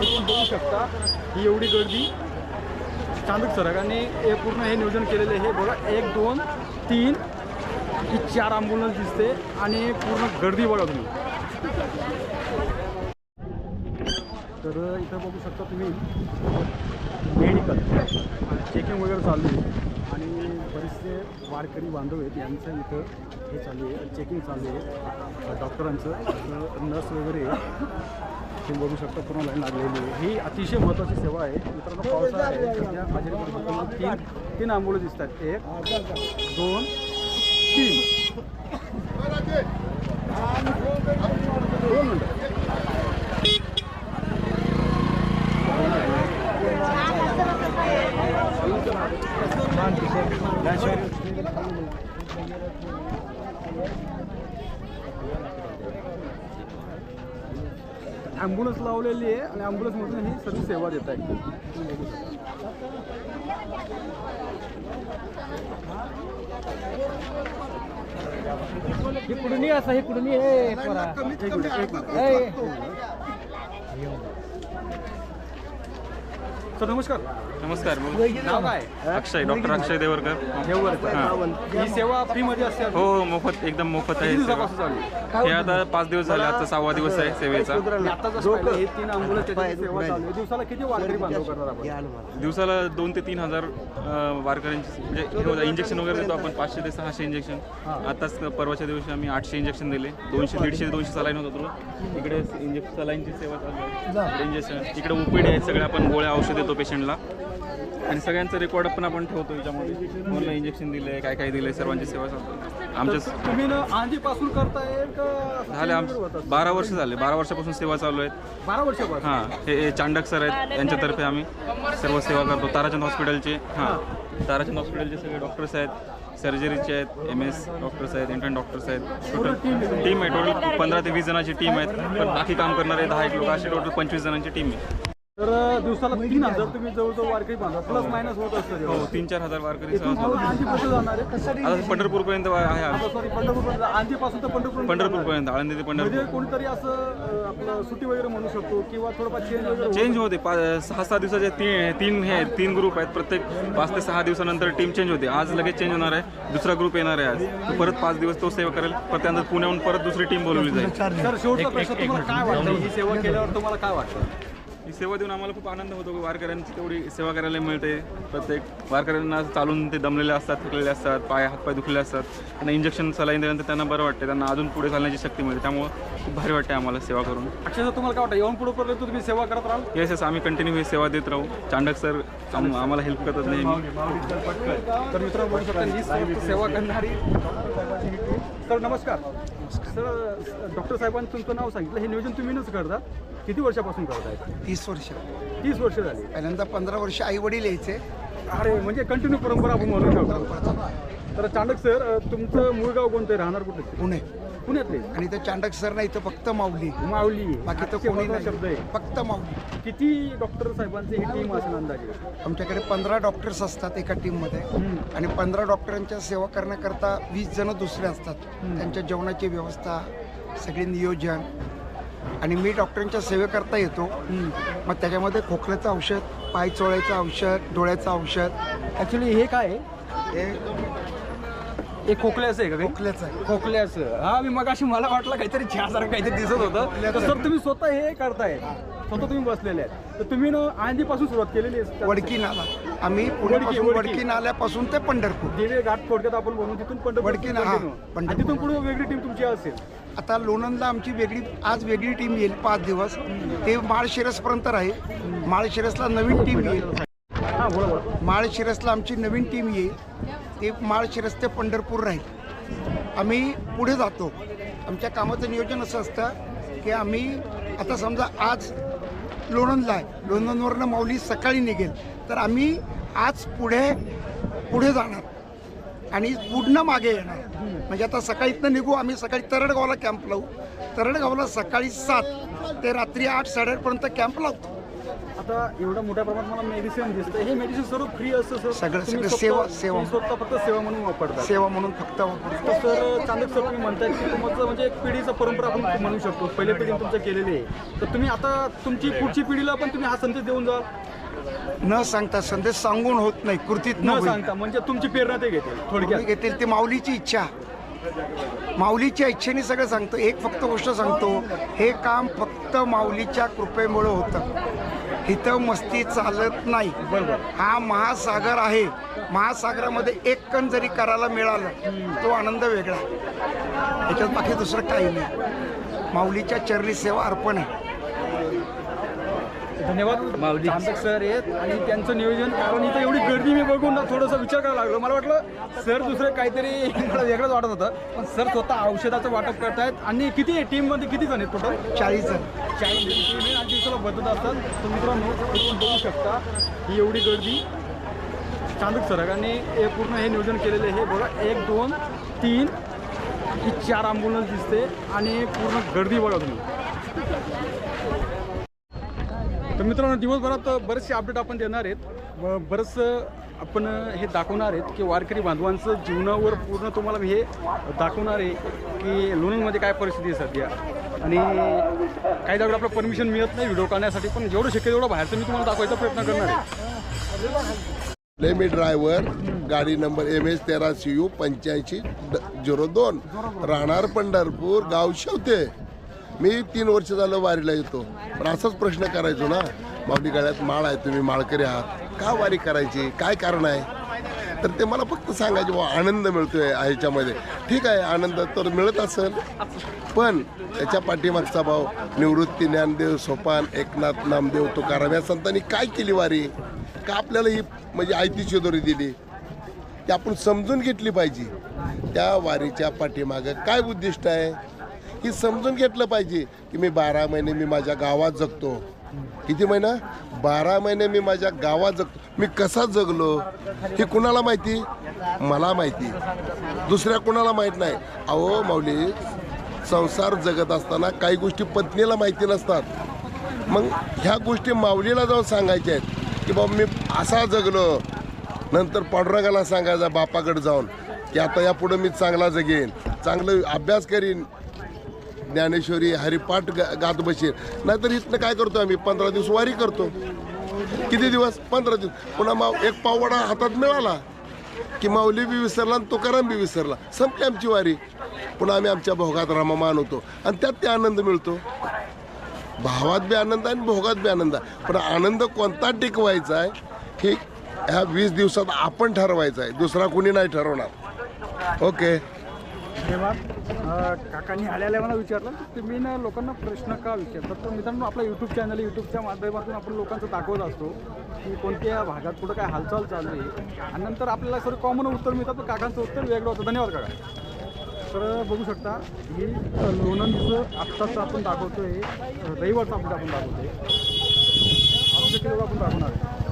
तुम्ही बघू शकता ही एवढी गर्दी. चांदूक सरकाने हे पूर्ण हे नियोजन केलेलं आहे. हे बघा एक दोन तीन ही चार ॲम्ब्युलन्स दिसते आणि पूर्ण गर्दी बघा तुम्ही तर इथं बघू शकता तुम्ही मेडिकल चेकिंग वगैरे चालू आहे. आणि बरेचसे वारकरी बांधव आहेत यांचं इथं हे चालू आहे चेकिंग चालू आहे. डॉक्टरांचं नर्स वगैरे आहे. तुम्ही बघू शकता पूर्ण लाईन लागलेली आहे. ही अतिशय महत्त्वाची सेवा आहे. मित्रांनो पावसाळा आहे. सध्या माझ्याकडे बघताना तीन तीन आंबोले दिसत आहेत. एक दोन तीन. दोन मिनटं. ॲम्ब्युलन्स लावलेली आहे आणि ॲम्ब्युलन्समधून ही सर्व सेवा देत आहे ये असं इकडून ये? सर नमस्कार. नमस्कार नाव काय? अक्षय डॉक्टर अक्षय देवरकर. देवगर ही. सेवा फ्रीमध्ये असते हो मोफत एकदम मोफत किती आहे दिवसापासून हे आता पाच दिवस झाले आजचा सहावा दिवस आहे सेवेचा. मी आता जसं पाहिलं हे तीन ॲम्ब्युलन्स त्याची सेवा चालू आहे. दिवसाला किती वारकरी बांधव करणार आपण? दिवसाला दोन ते तीन हजार अं, वारकऱ्यांची म्हणजे इंजेक्शन वगैरे देतो आपण पाचशे ते सहाशे इंजेक्शन आताच परवाच्या दिवशी आम्ही आठशे इंजेक्शन दिले. दोनशे दीडशे दोनशे सलाईन होत होतो इकडे इंजेक्शन सलाईनची सेवा चालू आहे. इंजेक्शन इकडे ओपीडी आहेत सगळे आपण गोळ्या औषध देतो पेशंटला आणि सगळ्यांचं रेकॉर्ड पण आपण ठेवतो याच्यामध्ये. कोणाला इंजेक्शन दिले काय काय दिले सर्वांची सेवा चालते आमच्या तुम्ही ना आधीपासून करताय का झाले आम? बारा वर्ष झाले. बारा वर्षापासून सेवा चालू आहेत. बारा वर्षापासून? हां हे हे चांडक सर आहेत यांच्यातर्फे आम्ही सर्व सेवा करतो. ताराचंद हॉस्पिटलचे हां. ताराचंद हॉस्पिटलचे सगळे डॉक्टर्स आहेत सर्जरीचे आहेत एम एस डॉक्टर्स आहेत इंटर्न डॉक्टर्स आहेत. टोटल टीम आहे. टोटल पंधरा ते वीस जणांची टीम आहेत. पण बाकी काम करणारे दहा एक लोक असे टोटल पंचवीस जणांची टीम आहे. तर दिवसाला तीन हजार तुम्ही जवळजवळ वारकरी बांधा प्लस मायनस होत असतं हो तीन चार हजार वारकरी सहज आंधी कसं जाणार आहे. आता पंढरपूरपर्यंत आहे आम्ही. सॉरी पंढरपूर आंधीपासून तर पंढरपूर पंढरपूरपर्यंत आळंदी ते पंढरपूर. म्हणजे कोणीतरी असं अं, आपलं सुट्टी वगैरे म्हणू शकतो किंवा थोडंफार चेंज वगैरे चेंज होते. पा सहा सहा दिवसाचे तीन तीन हे आहेत, तीन ग्रुप आहेत. प्रत्येक पाच ते सहा दिवसानंतर टीम चेंज होते. आज लगेच चेंज होणार आहे. दुसरा ग्रुप येणार आहे आज. तो परत पाच दिवस तो सेवा करेल. परत त्यानंतर पुण्याहून परत दुसरी टीम बोलवली जाईल. सर शेवटचा प्रश्न तुम्हाला काय वाटतं? ही सेवा केल्यावर तुम्हाला काय वाटतं? ही सेवा देऊन आम्हाला खूप आनंद होतो की वारकऱ्यांची तेवढी सेवा करायला मिळते. प्रत्येक वारकऱ्यांना चालून ते दमलेले असतात थकलेले असतात पाय हातपाय दुखले असतात. त्यांना इंजेक्शन सलाईन दिल्यानंतर त्यांना बरं वाटते त्यांना अजून पुढे चालण्याची शक्ती मिळते. त्यामुळं खूप भारी वाटते आम्हाला सेवा करून. अक्षय सर तुम्हाला काय वाटतं येऊन पुढे पर्यंत तुम्ही सेवा करत राहाल? येस येस आम्ही कंटिन्यू ही सेवा देत राहू. चांडक सर आम- आम्हाला हेल्प करतात नेहमी. तर शकता ही सर्व सेवा करणारी सर नमस्कार. सर डॉक्टर साहेबांनी तुमचं नाव सांगितलं. हे नियोजन तुम्हीच करता. किती वर्षापासून करताय तीस वर्ष. तीस वर्ष झाली. पहिल्यांदा पंधरा वर्ष आई वडील यायचे. अरे म्हणजे कंटिन्यू परंपरा आपण म्हणू शकतो तर चांडक सर तुमचं मूळ गाव कोणतं आहे? राहणार कुठे पुणे. पुण्यातले. आणि इथं चांडक सर नाही इथं फक्त माऊली. माऊली. बाकी तर कोणी महत्त्वाचा शब्द नाही आहे. फक्त माऊली. किती डॉक्टर साहेबांची ही टीम असेल अंदाजे? आमच्याकडे पंधरा डॉक्टर्स असतात एका टीममध्ये आणि पंधरा डॉक्टरांच्या सेवा करण्याकरता वीस जण दुसरे असतात. त्यांच्या जेवणाची व्यवस्था सगळे नियोजन. आणि मी डॉक्टरांच्या सेवेकरता येतो. मग त्याच्यामध्ये खोकल्याचं औषध पाय चोळायचं औषध डोळ्याचं औषध. ॲक्च्युली हे काय आहे? हे हे खोकल्याचं आहे का काही? खोकल्याचं आहे. खोकल्याचं. हा मी मगाशी मला वाटलं काहीतरी चहासारखं काहीतरी दिसत होतं. तर सर तुम्ही स्वतः हे करताय. स्वतः तुम्ही बसलेले आहेत. तर तुम्ही ना आधीपासून सुरुवात केलेली आहे. वडकी नाला. आम्ही पुण्यापासून वडकी. वडकी नाल्यापासून ते पंढरपूर. दिवे घाट थोडक्यात आपण बनवून तिथून पंढरपूर वडकी ना, हा, पंढरपूर. आणि तिथून पुढे वेगळी टीम तुमची असेल. आता लोणंदला आमची वेगळी आज वेगळी टीम येईल पाच दिवस. ते माळशिरसपर्यंत राहील. माळशिरसला नवीन टीम येईल. माळशिरसला आमची नवीन टीम येईल. ते माळशिरस ते पंढरपूर राहील. आम्ही पुढे जातो. आमच्या कामाचं नियोजन असं असतं की आम्ही आता समजा आज लोणंदला आहे. लोणंदवरनं माऊली सकाळी निघेल. तर आम्ही आज पुढे पुढे जाणार. आणि पुढनं मागे येणार. म्हणजे आता सकाळी इथनं निघू आम्ही सकाळी तरडगावला कॅम्प लावू. तरडगावला सकाळी सात ते रात्री आठ साडेआठपर्यंत कॅम्प लावतो. आता एवढ्या मोठ्या प्रमाणात मला मेडिसिन दिसतं हे मेडिसिन सर्व फ्री असतं सर सगळं- तुम्ही सगळं स्वतः- सेवा- सेवा. तुम्ही स्वतः फक्त सेवा म्हणून सेवा म्हणून फक्त वापरतो. तर सर चांदक सर तुम्ही म्हणताय की तुमचं म्हणजे एक पिढीचा परंपरा आपण म्हणू शकतो. पहिल्या पिढीने तुमचं केलेली आहे. तर तुम्ही आता तुमची पुढची पिढीला पण तुम्ही हा संदेश देऊन जाल? न सांगता संदेश सांगून होत नाही कृतीत न सांगता म्हणजे तुमची प्रेरणा ते घेतील थोडक्यात. घेतील ती माऊलीची इच्छा. माऊलीच्या इच्छेने सगळं सांगतो एक फक्त गोष्ट सांगतो हे काम फक्त माऊलीच्या कृपेमुळं होतं. इथं मस्ती चालत नाही. बरोबर. हा महासागर आहे. महासागरामध्ये एक कण जरी करायला मिळालं तो आनंद वेगळा. याच्यात बाकी दुसरं काही नाही. माऊलीच्या चरणी सेवा अर्पण आहे. धन्यवाद. चांदक सर आहेत आणि त्यांचं नियोजन कारण इथं एवढी गर्दी मी बघून ना थोडंसं विचार करायला लागलो. मला वाटलं सर दुसरं काहीतरी मला वेगळंच वाटत होतं. पण सर स्वतः औषधाचं वाटप करतायत. आणि किती आहे? टीममध्ये किती जण आहेत टोटल चाळीस जण. चाळीस टीम आहे आणि दिवसाला बदलत असतात तर मित्रांनो तुम्ही बघू शकता ही एवढी गर्दी. चांदक सरकाने हे पूर्ण हे नियोजन केलेलं आहे. हे बघा एक दोन तीन. ही चार ॲम्ब्युलन्स दिसते आणि पूर्ण गर्दी बघा तुम्ही. तर मित्रांनो दिवसभरात बरेचसे अपडेट आपण देणार आहेत. व बरंचसं आपण हे दाखवणार आहेत की वारकरी बांधवांचं जीवनावर पूर्ण तुम्हाला मी हे दाखवणार आहे की लोणंदमध्ये काय परिस्थिती आहे सध्या. आणि काही जागा आपलं परमिशन मिळत नाही व्हिडिओ काढण्यासाठी पण जेवढं शक्य तेवढं बाहेरचं मी तुम्हाला दाखवायचा प्रयत्न करणार आहे. लेमी ड्रायव्हर गाडी नंबर एम एस तेरा सी यू पंच्याऐंशी झिरो दोन राहणार पंढरपूर गाव शेवते. मी तीन वर्ष झालं वारीला येतो. पण असाच प्रश्न करायचो ना माऊली गळ्यात माळ आहे तुम्ही माळकरी आहात. का वारी करायची? काय कारण आहे? तर ते मला फक्त सांगायचे बुवा आनंद मिळतोय ह्याच्यामध्ये. ठीक आहे आनंद तर मिळत असेल. पण त्याच्या पाठीमागचा भाव निवृत्ती ज्ञानदेव सोपान एकनाथ नामदेव तुकाराम या संतांनी काय केली वारी? का आपल्याला ही म्हणजे आयती शेदोरी दिली? ती आपण समजून घेतली पाहिजे. त्या वारीच्या पाठीमागं काय उद्दिष्ट आहे? ही समजून घेतलं पाहिजे की मी बारा महिने मी माझ्या गावात जगतो. किती महिना? बारा महिने मी माझ्या गावात जगतो. मी कसा जगलो हे कुणाला माहिती? मला माहिती. दुसऱ्या कुणाला माहीत नाही. अहो माऊली संसार जगत असताना काही गोष्टी पत्नीला माहिती नसतात. मग ह्या गोष्टी माऊलीला जाऊन सांगायच्या आहेत की बाबा मी असा जगलो. नंतर पांडुरंगाला सांगायचा बापाकडे जाऊन की आता यापुढं मी चांगला जगेन. चांगलं अभ्यास करीन. ज्ञानेश्वरी हरिपाठ गा- गात बशीर. नाहीतर इथनं काय करतो आम्ही? पंधरा दिवस वारी करतो. किती दिवस? पंधरा दिवस. पुन्हा माव एक पावडा हातात मिळाला की माऊली बी विसरला आणि तुकाराम बी विसरला. संपली आमची वारी. पुन्हा आम्ही आमच्या भोगात रामा मानवतो आणि त्यात ते आनंद मिळतो. भावात बी आनंद आणि भोगात बी आनंद आहे. पण आनंद कोणता टिकवायचा आहे हे ह्या वीस दिवसात आपण ठरवायचं आहे. दुसरा कुणी नाही ठरवणार. ओके? धन्यवाद काकांनी आल्याला मला विचारलं की तुम्ही ना लोकांना प्रश्न का विचारतात तर मित्रांनो आपला यूट्यूब चॅनल यूट्यूबच्या माध्यमातून आपण लोकांचं दाखवत असतो की कोणत्या भागात कुठं काय हालचाल चालू आहे. आणि नंतर आपल्याला सर कॉमन उत्तर मिळतात पण काकांचं उत्तर वेगळं होतं. धन्यवाद काका. तर बघू शकता ही लोणंदचं आत्ताचं आपण दाखवतोय रविवारचं आपण आपण दाखवतो आहे आपण दाखवणार आहे.